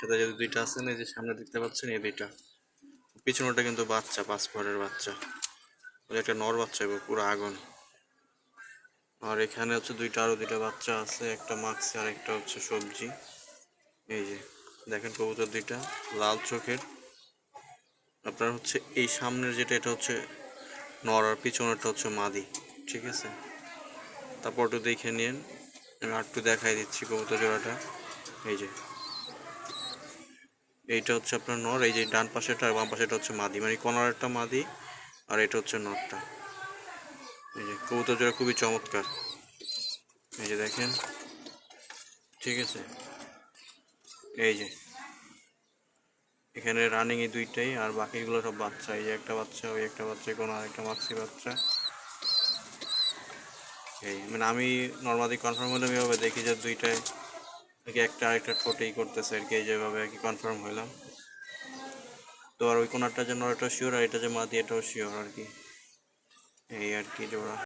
সাথে যদি দুইটা আছে না যে সামনে দেখতে পাচ্ছেন, এই দুইটা। পিছনেটা কিন্তু বাচ্চা পাঁচ পরের বাচ্চা একটা নর বাচ্চা, এবার পুরো আগুন। আর এখানে হচ্ছে দুইটা, আরও দুইটা বাচ্চা আছে, একটা মাক্সি আর একটা হচ্ছে সবজি। এই যে, দেখেন কবুতর দুইটা, লাল চোখের। আপনার হচ্ছে এই সামনের যেটা, এটা হচ্ছে নর, আর পিছনেরটা হচ্ছে মাদি, ঠিক আছে? তারপর একটু দেখে নিন, আমি একটু দেখাই দিচ্ছি কবুতর জোড়াটা। এই যে এইটা হচ্ছে আপনার নর, এই যে ডান পাশেটা আর বাম পাশেটা হচ্ছে মাদি মানে কর্নারেরটা মাদি আর এটা হচ্ছে নরটা। এই যে কবুতর জোড়া খুবই চমৎকার। এই যে দেখেন, ঠিক আছে? এই যে, এখানে রানিং এই দুইটাই আর বাকিগুলো সব বাচ্চা, এই যে একটা বাচ্চা, ওই একটা বাচ্চা, কোনো আরেকটা মাক্সি বাচ্চা। এই মানে আমি নর্মালি কনফার্ম হলে আমি দেখি যে দুইটাই নাকি একটা আরেকটা ঠোঁটেই করতেছে আর কি, এই যেভাবে আর কি কনফার্ম হইলাম। তো আর ওই কোনারটা যে নয়টা শিওর আর এটা যে মা দিয়ে এটাও শিওর আর কি। এই আর কি জোড়া।